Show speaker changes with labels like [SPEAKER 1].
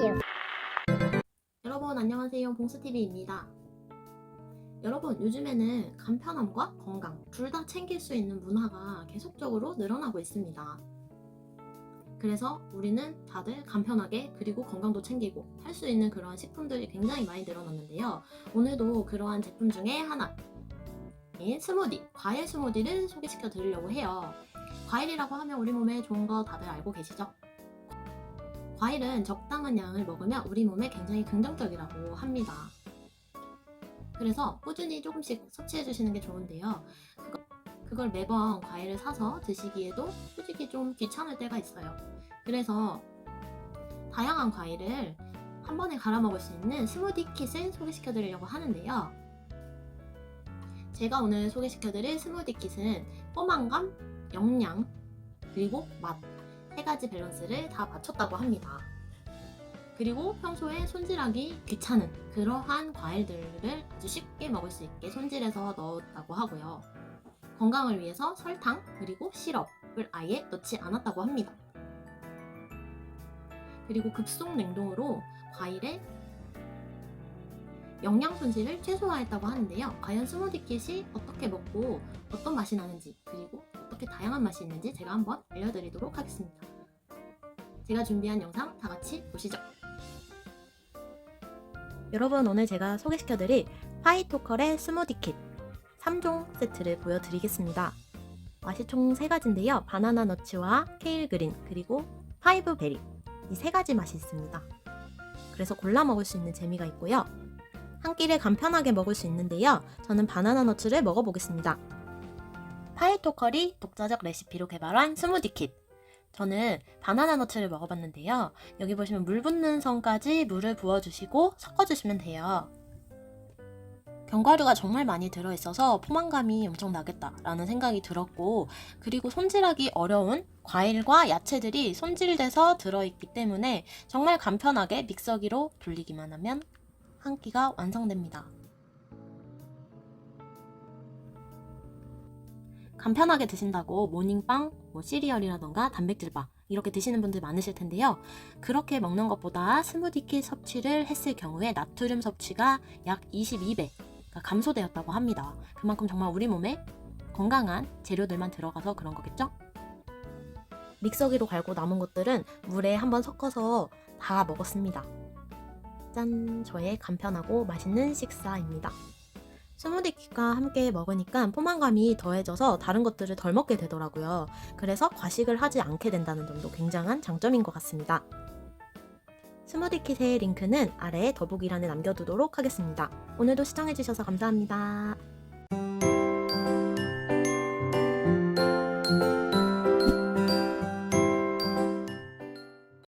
[SPEAKER 1] 땡큐.
[SPEAKER 2] 여러분 안녕하세요. 봉스TV입니다. 여러분 요즘에는 간편함과 건강 둘 다 챙길 수 있는 문화가 계속적으로 늘어나고 있습니다. 그래서 우리는 다들 간편하게 그리고 건강도 챙기고 할 수 있는 그러한 식품들이 굉장히 많이 늘어났는데요. 오늘도 그러한 제품 중에 하나인 스무디 과일 스무디를 소개시켜 드리려고 해요. 과일이라고 하면 우리 몸에 좋은 거 다들 알고 계시죠? 과일은 적당한 양을 먹으면 우리 몸에 굉장히 긍정적이라고 합니다. 그래서 꾸준히 조금씩 섭취해 주시는 게 좋은데요. 그거, 그걸 매번 과일을 사서 드시기에도 솔직히 좀 귀찮을 때가 있어요. 그래서 다양한 과일을 한 번에 갈아 먹을 수 있는 스무디 킷을 소개시켜 드리려고 하는데요. 제가 오늘 소개시켜 드릴 스무디 킷은 포만감, 영양, 그리고 맛 세 가지 밸런스를 다 맞췄다고 합니다. 그리고 평소에 손질하기 귀찮은 그러한 과일들을 아주 쉽게 먹을 수 있게 손질해서 넣었다고 하고요. 건강을 위해서 설탕 그리고 시럽을 아예 넣지 않았다고 합니다. 그리고 급속 냉동으로 과일의 영양 손실을 최소화했다고 하는데요. 과연 스무디 킷이 어떻게 먹고 어떤 맛이 나는지 그리고 어떻게 다양한 맛이 있는지 제가 한번 알려드리도록 하겠습니다. 제가 준비한 영상 다 같이 보시죠. 여러분 오늘 제가 소개시켜드릴 파이토컬의 스무디 킷 3종 세트를 보여드리겠습니다. 맛이 총 3가지인데요. 바나나 너츠와 케일 그린 그리고 파이브 베리 이 세 가지 맛이 있습니다. 그래서 골라 먹을 수 있는 재미가 있고요. 한 끼를 간편하게 먹을 수 있는데요. 저는 바나나 너츠를 먹어보겠습니다. 파이토컬이 독자적 레시피로 개발한 스무디 킷. 저는 바나나 너츠를 먹어봤는데요. 여기 보시면 물 붓는 선까지 물을 부어주시고 섞어주시면 돼요. 견과류가 정말 많이 들어있어서 포만감이 엄청 나겠다라는 생각이 들었고, 그리고 손질하기 어려운 과일과 야채들이 손질돼서 들어있기 때문에 정말 간편하게 믹서기로 돌리기만 하면 한 끼가 완성됩니다. 간편하게 드신다고 모닝빵, 뭐 시리얼이라던가 단백질바 이렇게 드시는 분들 많으실 텐데요. 그렇게 먹는 것보다 스무디킷 섭취를 했을 경우에 나트륨 섭취가 약 22배 감소되었다고 합니다. 그만큼 정말 우리 몸에 건강한 재료들만 들어가서 그런 거겠죠? 믹서기로 갈고 남은 것들은 물에 한번 섞어서 다 먹었습니다. 짠! 저의 간편하고 맛있는 식사입니다. 스무디kit과 함께 먹으니까 포만감이 더해져서 다른 것들을 덜 먹게 되더라고요. 그래서 과식을 하지 않게 된다는 점도 굉장한 장점인 것 같습니다. 스무디kit의 링크는 아래에 더보기란에 남겨두도록 하겠습니다. 오늘도 시청해주셔서 감사합니다.